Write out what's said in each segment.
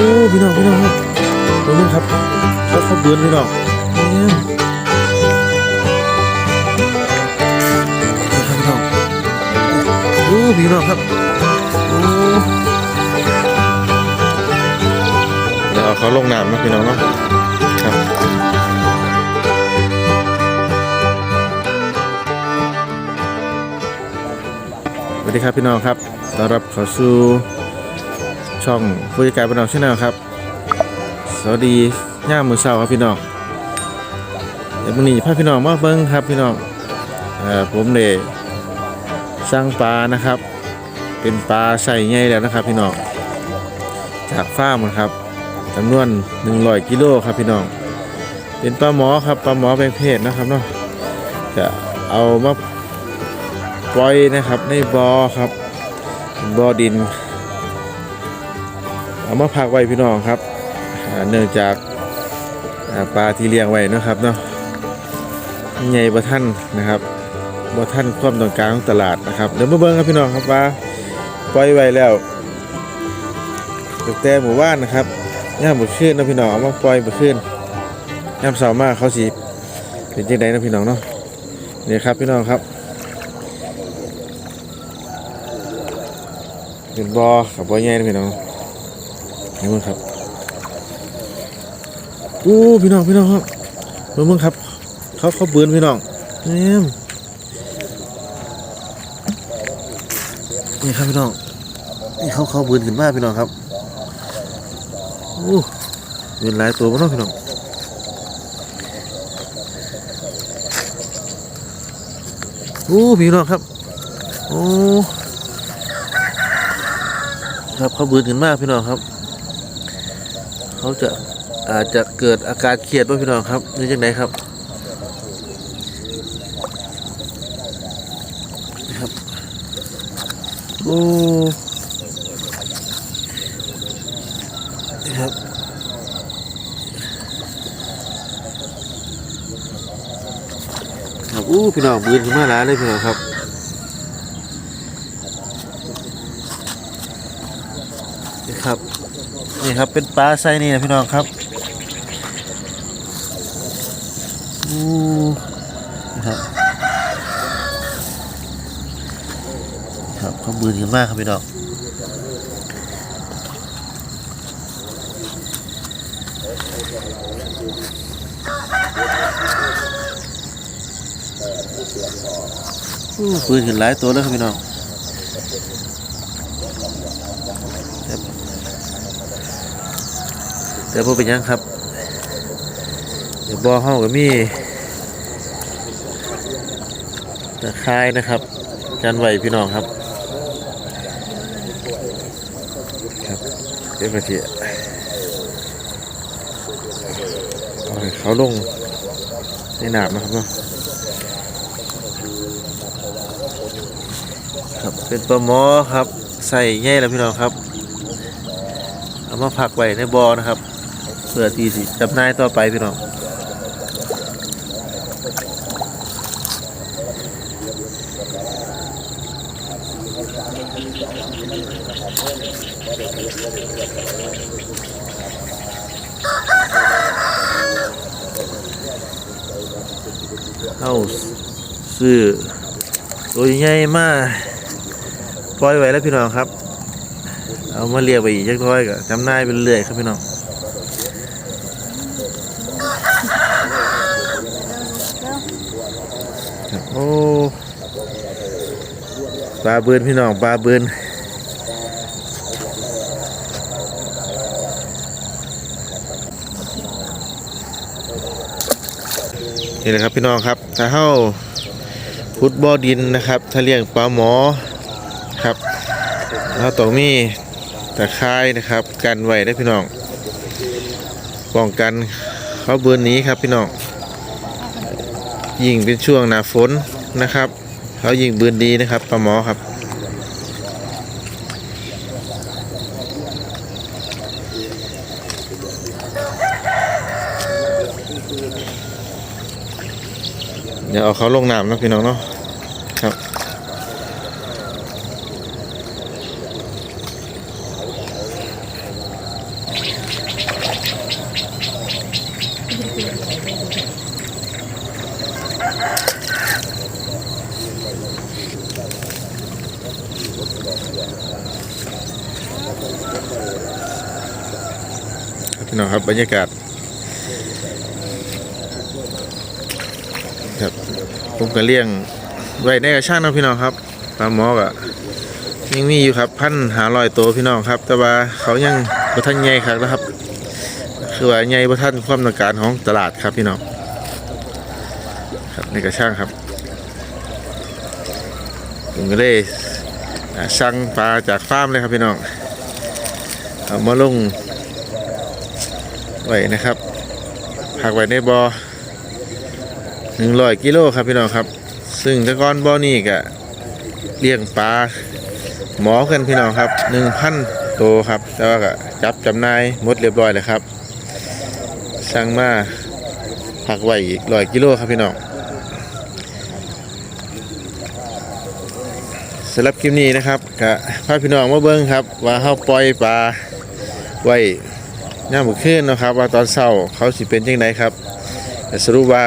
อ้พี่น้องพี่น้องครับตรงนู้นครับเขาเขาเบือนพี่น้องเนี่ยพี่น้องโอ้พี่น้องครับโอ้เดี๋ยวเอาเขาลงน้ำนะพี่น้องเนาะครับสวัสดีครับพี่น้องครับต้อนรับเข้าสู่ ช่องผู้จัดการพี่น้องชาแนลครับ สวัสดีย่ามมือเช้าครับพี่น้องเดี๋ยววันนี้พาพี่น้องมาเบิ้งครับพี่น้องเอ่อผมเดสร้างปลานะครับ เป็นปลาใส่ใหญ่แล้วนะครับ พี่น้องจากฟาร์มนะครับจำนวน100กิโลครับพี่น้อง เป็นปลาหมอครับปลาหมอแบงเพศนะครับเนาะจะเอามาปล่อยนะครับในบ่อครับบ่อดิน เอามาพักไว้พี่น้องครับเนื่องจากปลาที่เลี้ยงไว้นะครับเนาะใหญ่บ่ท่านนะครับบ่ท่านความต้องการของตลาดนะครับเดี๋ยวมาเบิ่งครับพี่น้องครับว่าปล่อยไว้แล้วตั้งแต่หมู่บ้านนะครับย่ามบุขึ้นนะพี่น้องเอามาปล่อยบุขึ้นย่ามสาร์มากเขาสิเป็นจังไดนะพี่น้องเนาะนี่ครับพี่น้องครับเป็นบ่อกับบ่อใหญ่นะพี่น้อง นี่มึงครับอู้พี่น้องพี่น้องครับเบิ่งมึงครับ เขาเขาเบือนพี่น้องเนี่มนี่ครับพี่น้องนี่เขาเขาเบือนขึ้นมากพี่น้องครับอู้เบือนหลายตัวพี่น้องพี่น้องอู้พี่น้องครับ โอ้ ครับเขาเบือนขึ้นมากพี่น้องครับ เขาจะอาจจะเกิดอาการเครียดด้วยพี่น้องครับหรือยังไงครับครับโอ้นะครับครับอู้พี่น้องบืนขึ้นมาหลายเลยพี่น้องครับนี่ครับ นี่ครับเป็นปลาไซนี่นะพี่น้องครับอู้นะครับครับเขาบืนกันมากครับพี่น้องอู้ปืนขึ้นหลายตัวแล้วครับพี่น้อง แต่พอเป็นยังครับเดี๋ยวบอห้องก็มีตะไคร้นะครับกันไหวพี่น้องครับครับเดี๋ยวมาทีเอาให้เขาลงในหนามนะครับเนาะครับเป็นปลาหมอครับ ใส่แง่แล้วพี่น้องครับ เอามาพักไว้ในบอนะครับ เพื่อที่สิจำหน่ายต่อไปพี่น้องเอาซื้อตัวใหญ่มากปล่อยไว้แล้วพี่น้องครับ เอามาเรียกไปอีกจักหน้อยก็จำนายไปเรื่อยครับพี่น้องครับโอ้ปลาเบือนพี่น้องปลาเบือนนี่แหละครับพี่น้องครับถ้าเข้าพุทบ่อดินนะครับ ถ้าเลี้ยงปลาหมอครับเราต้องมีตะไคร้นะครับกันไว้ได้พี่น้องป้องกันเขาเบือนนี้ครับพี่น้องยิ่งเป็นช่วงหนาฝน นะครับเขายิงเบือนดีนะครับปลาหมอครับ เดี๋ยวเอาเขาลงน้ำนะพี่น้องเนาะครับ พี่น้องครับบรรยากาศครับผมก็เลี้ยงไว้ในกระช่างนะพี่น้องครับปลาหมอกอะยังมีอยู่ครับพันหาลอยตัวพี่น้องครับ แต่ว่าเขายังบ่ทันใหญ่ครับนะครับ คือว่าใหญ่บ่ทันความต้องการของตลาดครับพี่น้องครับในกระช่างครับผมก็เลยสั่งปลาจากฟาร์มเลยครับพี่น้อง เอามาลงไว้นะครับผักไว้ในบอ่อหนึ่งร้อยกิโลครับพี่น้องครับ ซึ่งตะกอนบ่อนี่ก็เลี้ยงปลาหมอกันพี่น้องครับหนึ่งพันตัวครับแต่ว่าก็จับจำนายหมดเรียบร้อยเลยครับสั่งมาผักไว้อีกร้อยกิโลครับพี่น้องสำหรับคลิปนี้นะครับก็พาพี่น้องมาเบิ้งครับ ว่าเขาปล่อยปลา ไว้ย่ามมื้นนะครับ ว่าตอนเช้าเขาสิเป็นยังไงครับแต่สรุปว่า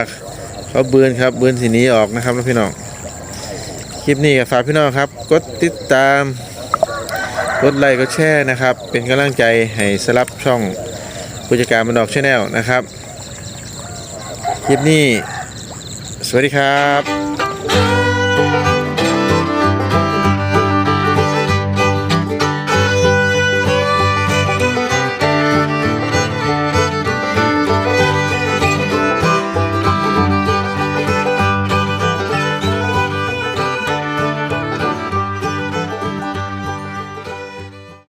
เขาเบือนครับเบือนสีนี้ออกนะครับพี่น้องคลิปนี้ฝากพี่น้องครับกดติดตามกดไลค์กดแชร์นะครับ เป็นกำลังใจให้สำหรับช่องผู้จัดการบันดอกชาแนลนะครับ คลิปนี้ สวัสดีครับ